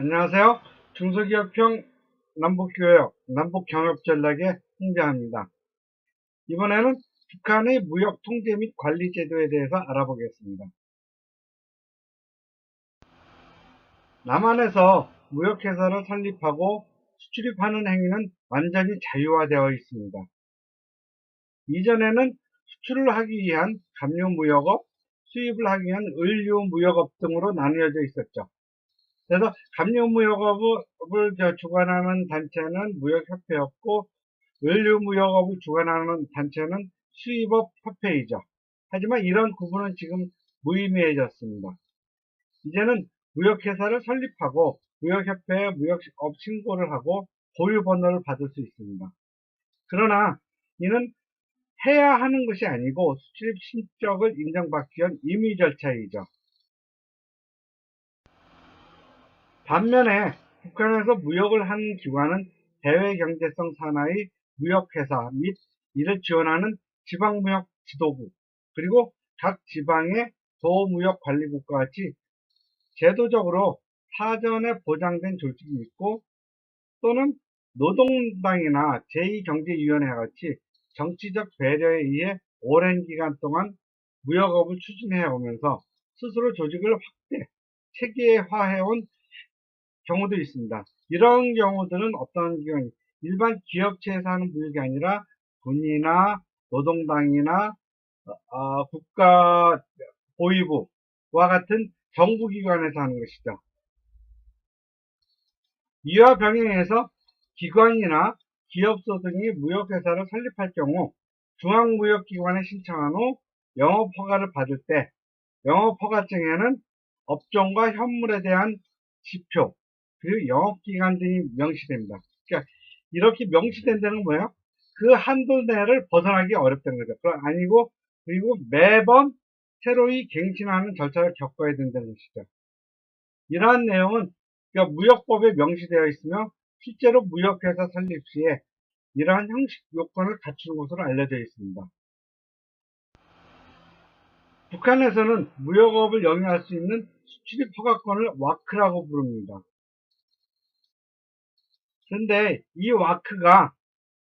안녕하세요. 중소기업형 남북교역, 남북경협전략의 홍대합니다. 이번에는 북한의 무역 통제 및 관리 제도에 대해서 알아보겠습니다. 남한에서 무역회사를 설립하고 수출입하는 행위는 완전히 자유화되어 있습니다. 이전에는 수출을 하기 위한 감유무역업, 수입을 하기 위한 의류무역업 등으로 나뉘어져 있었죠. 그래서 감유무역업을 주관하는 단체는 무역협회였고 의류무역업을 주관하는 단체는 수입업협회이죠. 하지만 이런 구분은 지금 무의미해졌습니다. 이제는 무역회사를 설립하고 무역협회에 무역업 신고를 하고 보유번호를 받을 수 있습니다. 그러나 이는 해야 하는 것이 아니고 수출입 신적을 인정받기 위한 임의 절차이죠. 반면에 북한에서 무역을 하는 기관은 대외경제성 산하의 무역회사 및 이를 지원하는 지방무역 지도부 그리고 각 지방의 도무역관리국과 같이 제도적으로 사전에 보장된 조직이 있고 또는 노동당이나 제2경제위원회 같이 정치적 배려에 의해 오랜 기간 동안 무역업을 추진해 오면서 스스로 조직을 확대, 체계화해온 경우도 있습니다. 이런 경우들은 어떤 기관이 일반 기업체에서 하는 무역이 아니라 군이나 노동당이나 어, 국가 보위부와 같은 정부기관에서 하는 것이죠. 이와 병행해서 기관이나 기업소 등이 무역회사를 설립할 경우 중앙무역기관에 신청한 후 영업허가를 받을 때 영업허가증에는 업종과 현물에 대한 지표, 그리고 영업기간 등이 명시됩니다. 그러니까 이렇게 명시된 데는 뭐예요? 그 한도 내를 벗어나기 어렵다는 거죠. 그 아니고 그리고 매번 새로이 갱신하는 절차를 겪어야 된다는 것이죠. 이러한 내용은 그러니까 무역법에 명시되어 있으며 실제로 무역회사 설립 시에 이러한 형식 요건을 갖추는 것으로 알려져 있습니다. 북한에서는 무역업을 영위할 수 있는 수출입 허가권을 와크라고 부릅니다. 그런데 이 와크가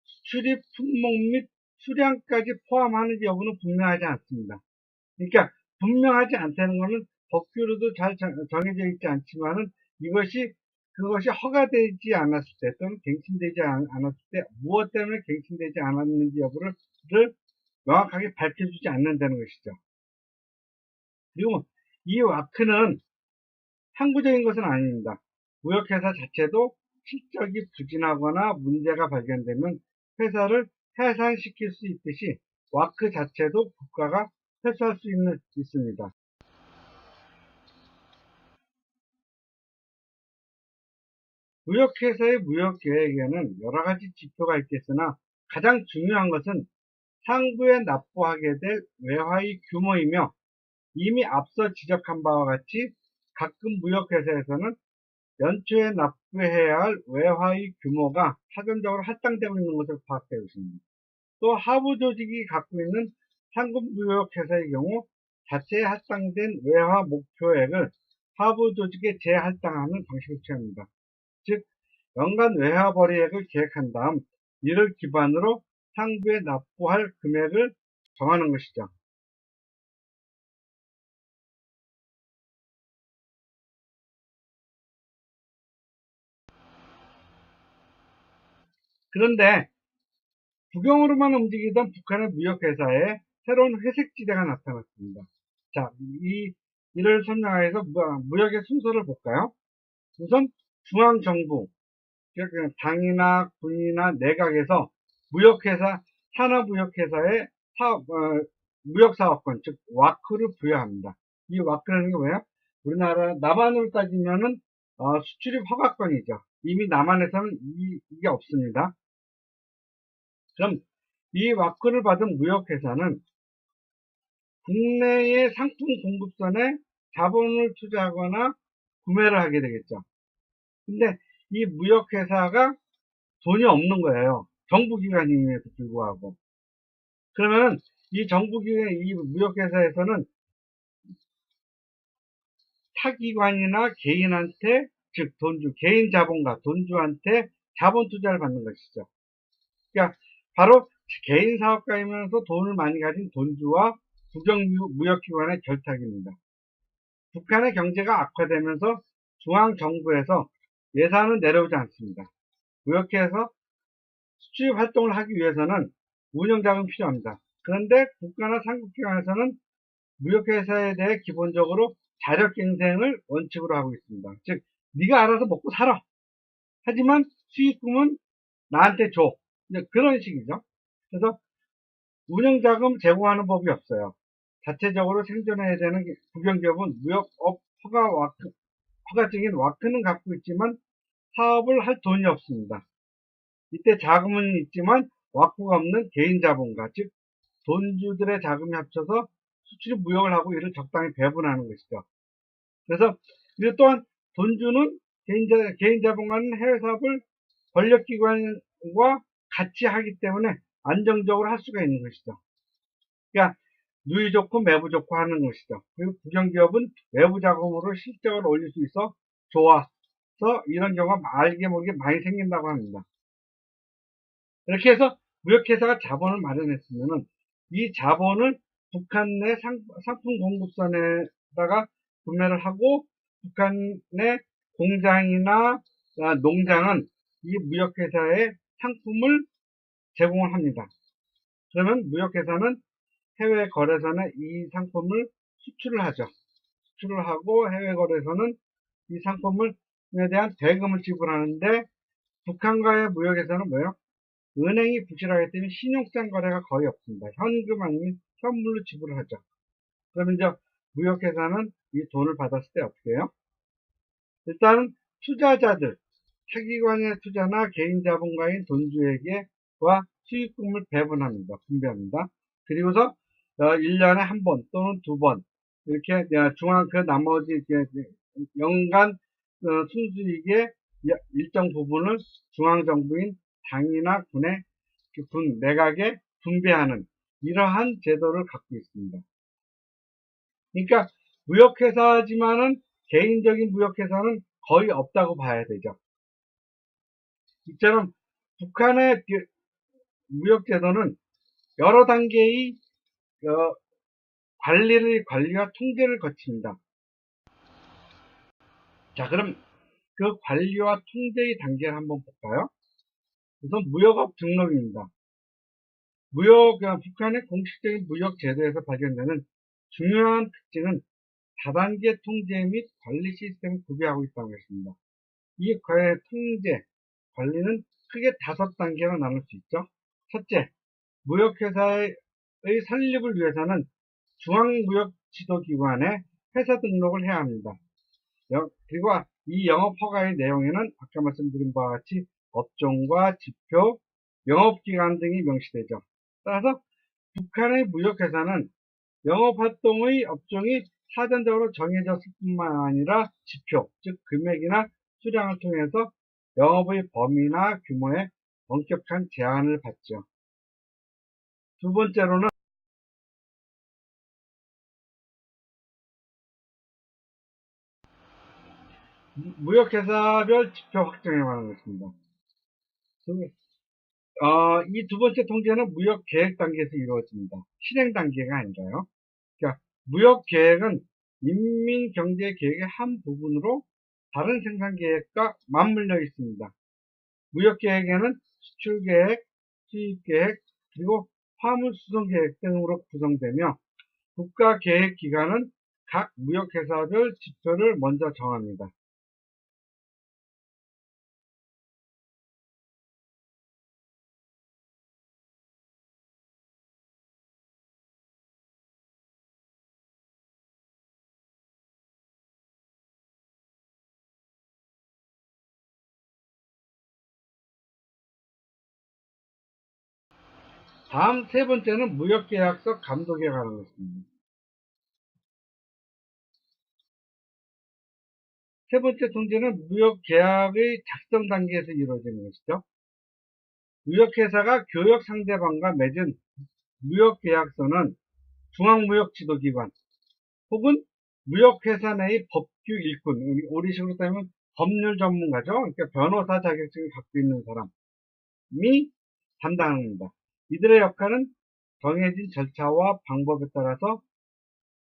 수출입 품목 및 수량까지 포함하는지 여부는 분명하지 않습니다. 그러니까 분명하지 않다는 것은 법규로도 잘 정해져 있지 않지만은 이것이 그것이 허가되지 않았을 때 또는 갱신되지 않았을 때 무엇 때문에 갱신되지 않았는지 여부를 명확하게 밝혀주지 않는다는 것이죠. 그리고 이 와크는 항구적인 것은 아닙니다. 무역회사 자체도 실적이 부진하거나 문제가 발견되면 회사를 해산시킬 수 있듯이 와크 자체도 국가가 회수할 수 있는, 있습니다. 무역회사의 무역계획에는 여러가지 지표가 있겠으나 가장 중요한 것은 상부에 납부하게 될 외화의 규모이며 이미 앞서 지적한 바와 같이 가끔 무역회사에서는 연초에 납부해야 할 외화의 규모가 사전적으로 할당되고 있는 것을 파악되고 있습니다. 또 하부 조직이 갖고 있는 상급 무역 회사의 경우 자체에 할당된 외화 목표액을 하부 조직에 재할당하는 방식을 취합니다. 즉 연간 외화 벌이액을 계획한 다음 이를 기반으로 상부에 납부할 금액을 정하는 것이죠. 그런데 국영으로만 움직이던 북한의 무역회사에 새로운 회색지대가 나타났습니다. 자, 이, 이를 설명해서 무역의 순서를 볼까요? 우선 중앙정부, 당이나 군이나 내각에서 무역회사, 산업무역회사에 사업, 어, 무역사업권, 즉, 와크를 부여합니다. 이 와크라는 게 뭐예요? 우리나라, 남한으로 따지면은, 어, 수출입 허가권이죠. 이미 남한에서는 이, 이게 없습니다. 그럼 이 와크를 받은 무역회사는 국내의 상품 공급선에 자본을 투자하거나 구매를 하게 되겠죠. 근데 이 무역회사가 돈이 없는 거예요. 정부기관임에도 불구하고. 그러면 이 정부기관, 이 무역회사에서는 타기관이나 개인한테 즉 돈주, 개인 자본가, 돈주한테 자본 투자를 받는 것이죠. 그러니까 바로 개인 사업가이면서 돈을 많이 가진 돈주와 국영무역기관의 결탁입니다. 북한의 경제가 악화되면서 중앙정부에서 예산은 내려오지 않습니다. 무역해서 수출 활동을 하기 위해서는 운영자금이 필요합니다. 그런데 국가나 상급기관에서는 무역회사에 대해 기본적으로 자력갱생을 원칙으로 하고 있습니다. 즉, 네가 알아서 먹고 살아. 하지만 수익금은 나한테 줘. 그런 식이죠. 그래서 운영자금 제공하는 법이 없어요. 자체적으로 생존해야 되는 국영기업은 무역업 허가 와크, 허가증인 와크는 갖고 있지만 사업을 할 돈이 없습니다. 이때 자금은 있지만 와크가 없는 개인 자본가, 즉 돈주들의 자금이 합쳐서 수출 무역을 하고 이를 적당히 배분하는 것이죠. 그래서 이것 또한 돈주는 개인, 자, 개인 자본가는 해외 사업을 권력기관과 같이 하기 때문에 안정적으로 할 수가 있는 것이죠. 그러니까 누이 좋고 매부 좋고 하는 것이죠. 그리고 국영기업은 외부 자금으로 실적을 올릴 수 있어 좋아서 이런 경우가 알게 모르게 많이 생긴다고 합니다. 이렇게 해서 무역회사가 자본을 마련했으면 이 자본을 북한 내 상, 품 공급선에다가 구매를 하고 북한 내 공장이나 아, 농장은 이 무역회사에 상품을 제공을 합니다. 그러면 무역회사는 해외 거래선에 이 상품을 수출을 하죠. 수출을 하고 해외 거래선은 이 상품을 에 대한 대금을 지불하는데 북한과의 무역에서는 뭐예요? 은행이 부실하기 때문에 신용장 거래가 거의 없습니다. 현금 아니면 현물로 지불을 하죠. 그러면 이제 무역회사는 이 돈을 받았을 때 어떻게 해요? 일단 투자자들, 타기관의 투자나 개인 자본가인 돈주에게와 수익금을 배분합니다. 분배합니다. 그리고서 1년에 어, 한번 또는 두 번 이렇게 중앙 그 나머지 연간 어, 순수익의 일정 부분을 중앙정부인 당이나 군의 그군 내각에 분배하는 이러한 제도를 갖고 있습니다. 그러니까 무역회사지만은 개인적인 무역회사는 거의 없다고 봐야 되죠. 이처럼 북한의 그 무역제도는 여러 단계의 어, 관리를, 관리와 통제를 거칩니다. 자, 그럼 그 관리와 통제의 단계를 한번 볼까요? 우선 무역업 등록입니다. 무역, 어, 북한의 공식적인 무역 제도에서 발견되는 중요한 특징은 다단계 통제 및 관리 시스템을 구비하고 있다는 것입니다. 이 통제, 관리는 크게 다섯 단계로 나눌 수 있죠. 첫째, 무역회사의 설립을 위해서는 중앙무역지도기관에 회사 등록을 해야 합니다. 그리고 이 영업허가의 내용에는 아까 말씀드린 바와 같이 업종과 지표, 영업기간 등이 명시되죠. 따라서 북한의 무역회사는 영업활동의 업종이 사전적으로 정해졌을 뿐만 아니라 지표, 즉 금액이나 수량을 통해서 영업의 범위나 규모에 엄격한 제한을 받죠. 두 번째로는 무역회사별 지표 확정에 관한 것입니다. 어, 이 두 번째 통제는 무역 계획 단계에서 이루어집니다. 실행 단계가 아니라요. 그러니까 무역 계획은 인민 경제 계획의 한 부분으로 다른 생산 계획과 맞물려 있습니다. 무역 계획에는 수출 계획, 수입 계획, 그리고 화물 수송 계획 등으로 구성되며 국가 계획 기관은 각 무역회사별 지표를 먼저 정합니다. 다음 세 번째는 무역계약서 감독에 관한 것입니다. 세 번째 통제는 무역계약의 작성 단계에서 이루어지는 것이죠. 무역회사가 교역 상대방과 맺은 무역계약서는 중앙무역지도기관 혹은 무역회사 내의 법규 일꾼, 우리 식으로 따지면 법률 전문가죠. 그러니까 변호사 자격증을 갖고 있는 사람이 담당합니다. 이들의 역할은 정해진 절차와 방법에 따라서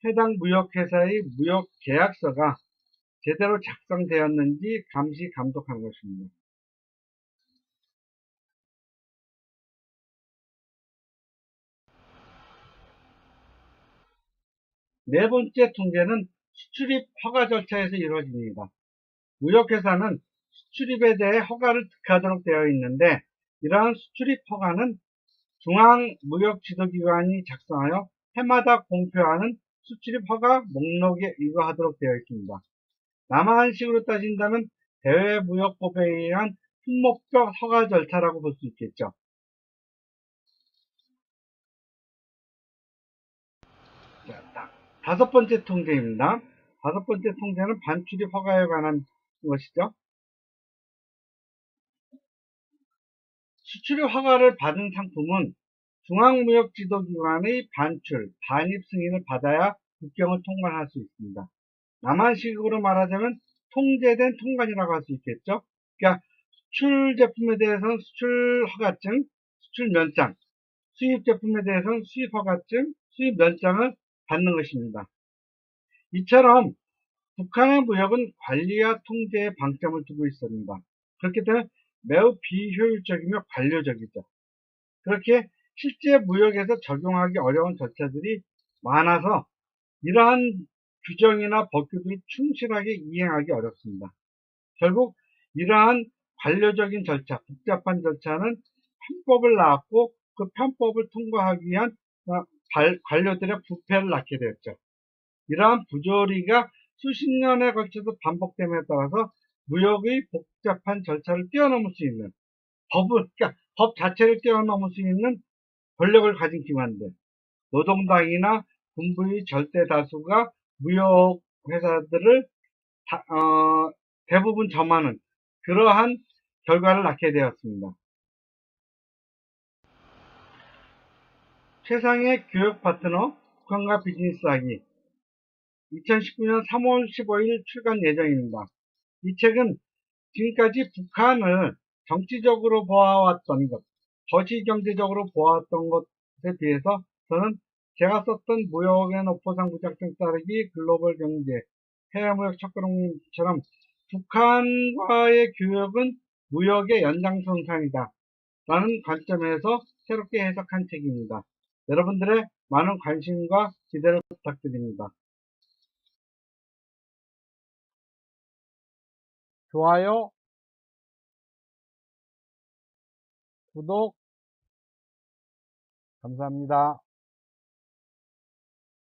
해당 무역회사의 무역계약서가 제대로 작성되었는지 감시 감독하는 것입니다. 네 번째 통제는 수출입 허가 절차에서 이루어집니다. 무역회사는 수출입에 대해 허가를 득하도록 되어 있는데 이러한 수출입 허가는 중앙무역지도기관이 작성하여 해마다 공표하는 수출입 허가 목록에 의거하도록 되어 있습니다. 남한식으로 따진다면 대외무역법에 의한 품목적 허가 절차라고 볼 수 있겠죠. 자, 다섯 번째 통제입니다. 다섯 번째 통제는 반출입 허가에 관한 것이죠. 수출입 허가를 받은 상품은 중앙무역지도기관의 반출, 반입 승인을 받아야 국경을 통관할 수 있습니다. 남한식으로 말하자면 통제된 통관이라고 할 수 있겠죠. 그러니까 수출 제품에 대해서는 수출 허가증, 수출 면장, 수입 제품에 대해서는 수입 허가증, 수입 면장을 받는 것입니다. 이처럼 북한의 무역은 관리와 통제에 방점을 두고 있습니다. 그렇기 때문에 매우 비효율적이며 관료적이죠. 그렇게 실제 무역에서 적용하기 어려운 절차들이 많아서 이러한 규정이나 법규들을 충실하게 이행하기 어렵습니다. 결국 이러한 관료적인 절차, 복잡한 절차는 편법을 낳았고 그 편법을 통과하기 위한 어, 관료들의 부패를 낳게 되었죠. 이러한 부조리가 수십 년에 걸쳐서 반복됨에 따라서 무역의 복잡한 절차를 뛰어넘을 수 있는 법을, 그러니까 법 자체를 뛰어넘을 수 있는 권력을 가진 기관들, 노동당이나 군부의 절대 다수가 무역 회사들을 다, 어, 대부분 점하는 그러한 결과를 낳게 되었습니다. 최상의 교육 파트너 북한과 비즈니스 하기 2019년 3월 15일 출간 예정입니다. 이 책은 지금까지 북한을 정치적으로 보아왔던 것, 거시 경제적으로 보아왔던 것에 비해서 저는 제가 썼던 무역의 노포상 부작정 따르기 글로벌 경제 해외무역 첫걸음처럼 북한과의 교역은 무역의 연장선상이다 라는 관점에서 새롭게 해석한 책입니다. 여러분들의 많은 관심과 기대를 부탁드립니다. 좋아요, 구독, 감사합니다.